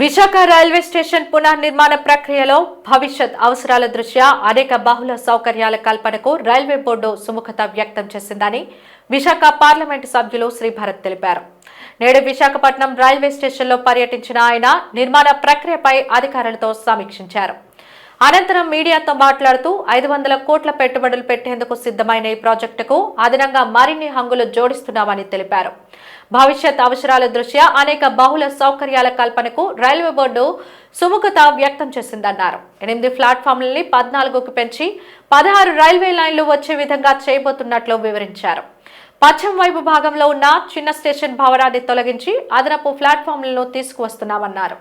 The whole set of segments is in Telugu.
విశాఖ రైల్వే స్టేషన్ పునర్నిర్మాణ ప్రక్రియలో భవిష్యత్ అవసరాల దృష్ట్యా అనేక బహుళ సౌకర్యాల కల్పనకు రైల్వే బోర్డు సుముఖత వ్యక్తం చేసిందని విశాఖ పార్లమెంటు సభ్యులు శ్రీభరత్ తెలిపారు. నేడు విశాఖపట్నం రైల్వే స్టేషన్లో పర్యటించిన ఆయన నిర్మాణ ప్రక్రియపై అధికారులతో సమీక్షించారు. అనంతరం మీడియాతో మాట్లాడుతూ ఐదు వందల కోట్ల పెట్టుబడులు పెట్టేందుకు సిద్ధమైన ఈ ప్రాజెక్టుకు అదనంగా మరిన్ని హంగులు జోడిస్తున్నామని తెలిపారు. భవిష్యత్ అవసరాల దృష్ట్యా అనేక బహుళ సౌకర్యాల కల్పనకు రైల్వే బోర్డు సుముఖత వ్యక్తం చేసిందన్నారు. ఎనిమిది ప్లాట్ఫామ్లని పద్నాలుగుకు పెంచి పదహారు రైల్వే లైన్లు వచ్చే విధంగా చేయబోతున్నట్లు వివరించారు. పశ్చిమ వైపు భాగంలో ఉన్న చిన్న స్టేషన్ భవనాన్ని తొలగించి అదనపు ప్లాట్ఫామ్లను తీసుకువస్తున్నామన్నారు.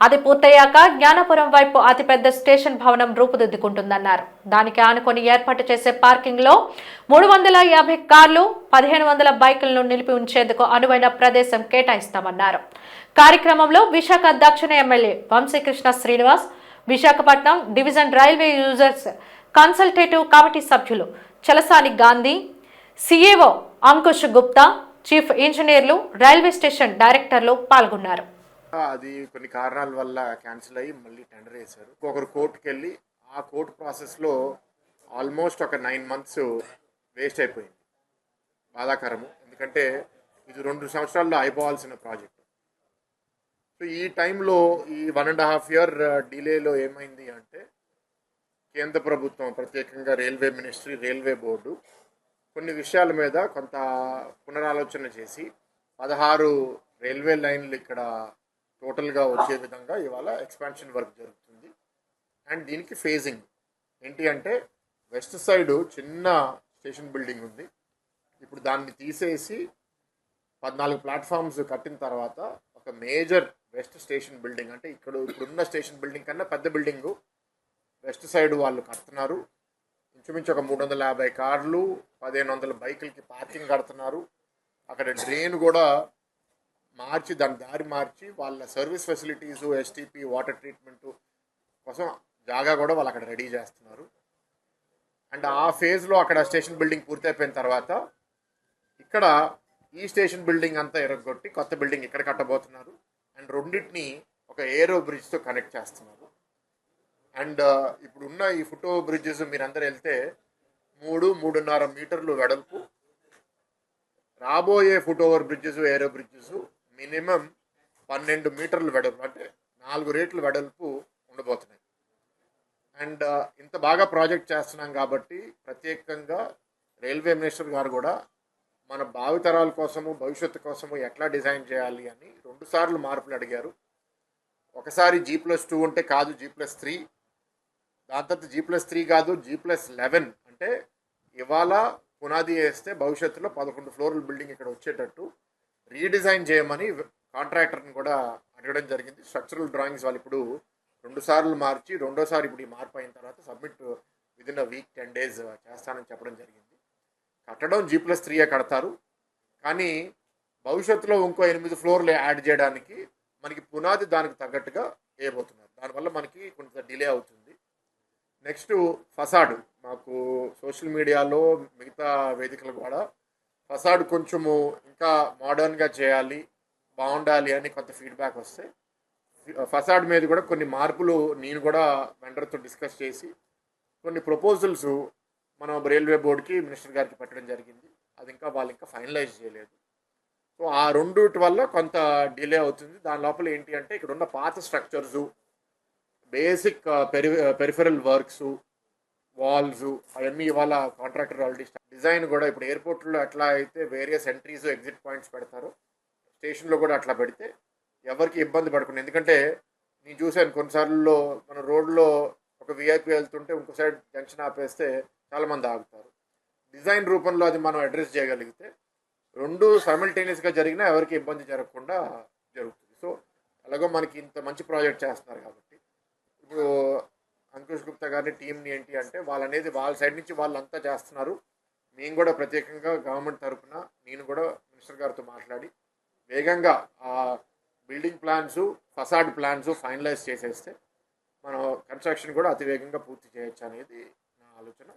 అది పూర్తయ్యాక జ్ఞానపురం వైపు అతిపెద్ద స్టేషన్ భవనం రూపుదిద్దుకుంటుందన్నారు. దానికి ఆనుకొని ఏర్పాటు చేసే పార్కింగ్లో మూడు వందల యాభై కార్లు పదిహేను వందల బైకులను నిలిపి ఉంచేందుకు అనువైన ప్రదేశం కేటాయిస్తామన్నారు. కార్యక్రమంలో విశాఖ దక్షిణ MLA Vamsikrishna Srinivas Visakhapatnam division railway users consultative committee సభ్యులు చలసాని గాంధీ సిఏఓ అంకుష్ గుప్తా చీఫ్ ఇంజనీర్లు రైల్వే స్టేషన్ డైరెక్టర్లు పాల్గొన్నారు. అది కొన్ని కారణాల వల్ల క్యాన్సిల్ అయ్యి మళ్ళీ టెండర్ వేశారు ఒకరు కోర్టుకి వెళ్ళి ఆ కోర్టు ప్రాసెస్లో ఆల్మోస్ట్ ఒక నైన్ మంత్స్ వేస్ట్ అయిపోయింది. బాధాకరము. ఎందుకంటే ఇది రెండు సంవత్సరాల్లో అయిపోవాల్సిన ప్రాజెక్ట్ సో ఈ టైంలో ఈ వన్ అండ్ హాఫ్ ఇయర్ డిలేలో ఏమైంది అంటే కేంద్ర ప్రభుత్వం ప్రత్యేకంగా రైల్వే మినిస్ట్రీ రైల్వే బోర్డు కొన్ని విషయాల మీద కొంత పునరాలోచన చేసి పదహారు రైల్వే లైన్లు ఇక్కడ టోటల్గా వచ్చే విధంగా ఇవాళ ఎక్స్పాన్షన్ వర్క్ జరుగుతుంది. అండ్ దీనికి ఫేజింగ్ ఏంటి అంటే వెస్ట్ సైడ్ చిన్న స్టేషన్ బిల్డింగ్ ఉంది. ఇప్పుడు దాన్ని తీసేసి పద్నాలుగు ప్లాట్ఫామ్స్ కట్టిన తర్వాత ఒక మేజర్ వెస్ట్ స్టేషన్ బిల్డింగ్ అంటే ఇక్కడ ఇప్పుడున్న స్టేషన్ బిల్డింగ్ కన్నా పెద్ద బిల్డింగు వెస్ట్ సైడ్ వాళ్ళు కడుతున్నారు. ఇంచుమించు ఒక మూడు వందల యాభై కార్లు పదిహేను వందల బైకులకి పార్కింగ్ కడుతున్నారు. అక్కడ డ్రైన్ కూడా మార్చి దాని దారి మార్చి వాళ్ళ service facilities STP water treatment కోసం జాగా కూడా వాళ్ళు అక్కడ రెడీ చేస్తున్నారు. అండ్ ఆ ఫేజ్లో అక్కడ స్టేషన్ బిల్డింగ్ పూర్తయిపోయిన తర్వాత ఇక్కడ ఈ స్టేషన్ బిల్డింగ్ అంతా ఎరగొట్టి కొత్త బిల్డింగ్ ఇక్కడ కట్టబోతున్నారు. అండ్ రెండింటిని ఒక ఏరో బ్రిడ్జ్తో కనెక్ట్ చేస్తున్నారు. అండ్ ఇప్పుడు ఉన్న ఈ ఫోటో బ్రిడ్జెస్ మీరందరూ వెళ్తే మూడు మూడున్నర మీటర్లు వెడల్పు. రాబోయే foot over bridges aero bridges minimum పన్నెండు మీటర్లు వెడల్పు అంటే నాలుగు రేట్లు వెడల్పు ఉండబోతున్నాయి. అండ్ ఇంత బాగా ప్రాజెక్ట్ చేస్తున్నాం కాబట్టి ప్రత్యేకంగా రైల్వే మినిస్టర్ గారు కూడా మన భావితరాల కోసము భవిష్యత్తు కోసము ఎట్లా డిజైన్ చేయాలి అని రెండుసార్లు మార్పులు అడిగారు. ఒకసారి జీ ప్లస్ టూ ఉంటే కాదు జీ ప్లస్ త్రీ దాని తర్వాత జీ ప్లస్ త్రీ కాదు జీ ప్లస్ లెవెన్ అంటే ఇవాళ పునాది వేస్తే భవిష్యత్తులో పదకొండు ఫ్లోర్ల బిల్డింగ్ ఇక్కడ వచ్చేటట్టు రీడిజైన్ చేయమని కాంట్రాక్టర్ని కూడా అడగడం జరిగింది. స్ట్రక్చరల్ డ్రాయింగ్స్ వాళ్ళు ఇప్పుడు రెండు సార్లు మార్చి రెండోసారి ఇప్పుడు ఈ మార్పు అయిన తర్వాత submit within a week ten days చేస్తానని చెప్పడం జరిగింది. కట్టడం జీ ప్లస్ త్రీయే కడతారు. కానీ భవిష్యత్తులో ఇంకో ఎనిమిది ఫ్లోర్లు యాడ్ చేయడానికి మనకి పునాది దానికి తగ్గట్టుగా వేయబోతున్నారు. దానివల్ల మనకి కొంత డిలే అవుతుంది. నెక్స్ట్ ఫసాడు మాకు సోషల్ మీడియాలో మిగతా వేదికలు కూడా ఫసాడ్ కొంచెము ఇంకా మోడర్న్గా చేయాలి బాగుండాలి అని కొంత ఫీడ్బ్యాక్ వస్తే ఫసాడ్ మీద కూడా కొన్ని మార్పులు నేను కూడా వెండర్తో డిస్కస్ చేసి కొన్ని ప్రపోజల్స్ మనం రైల్వే బోర్డుకి మినిస్టర్ గారికి పెట్టడం జరిగింది. అది ఇంకా వాళ్ళు ఇంకా ఫైనలైజ్ చేయలేదు. సో ఆ రెండుటి వల్ల కొంత డిలే అవుతుంది. దాని లోపల ఏంటి అంటే ఇక్కడ ఉన్న పాత structures basic peri peripheral works walls అవన్నీ ఇవాళ కాంట్రాక్టర్ ఆల్రెడీ డిజైన్ కూడా ఇప్పుడు ఎయిర్పోర్ట్లో ఎట్లా అయితే వేరియస్ ఎంట్రీస్ ఎగ్జిట్ పాయింట్స్ పెడతారు. స్టేషన్లో కూడా అట్లా పెడితే ఎవరికి ఇబ్బంది పడకుండా ఎందుకంటే నేను చూశాను కొన్నిసార్లు మన రోడ్లో ఒక విఐపి వెళ్తుంటే ఇంకో సైడ్ జంక్షన్ ఆపేస్తే చాలామంది ఆగుతారు. డిజైన్ రూపంలో అది మనం అడ్రస్ చేయగలిగితే రెండు సైమిల్టేనియస్గా జరిగినా ఎవరికి ఇబ్బంది జరగకుండా జరుగుతుంది. సో అలాగో మనకి ఇంత మంచి ప్రాజెక్ట్ చేస్తున్నారు కాబట్టి. ఇప్పుడు సంతోష్ గుప్తా గారిని టీంని ఏంటి అంటే వాళ్ళు అనేది వాళ్ళ సైడ్ నుంచి వాళ్ళంతా చేస్తున్నారు. మేము కూడా ప్రత్యేకంగా గవర్నమెంట్ తరఫున నేను కూడా మినిస్టర్ గారితో మాట్లాడి వేగంగా ఆ building plans facade plans finalise చేసేస్తే మనం కన్స్ట్రక్షన్ కూడా అతి వేగంగా పూర్తి చేయొచ్చు అనేది నా ఆలోచన.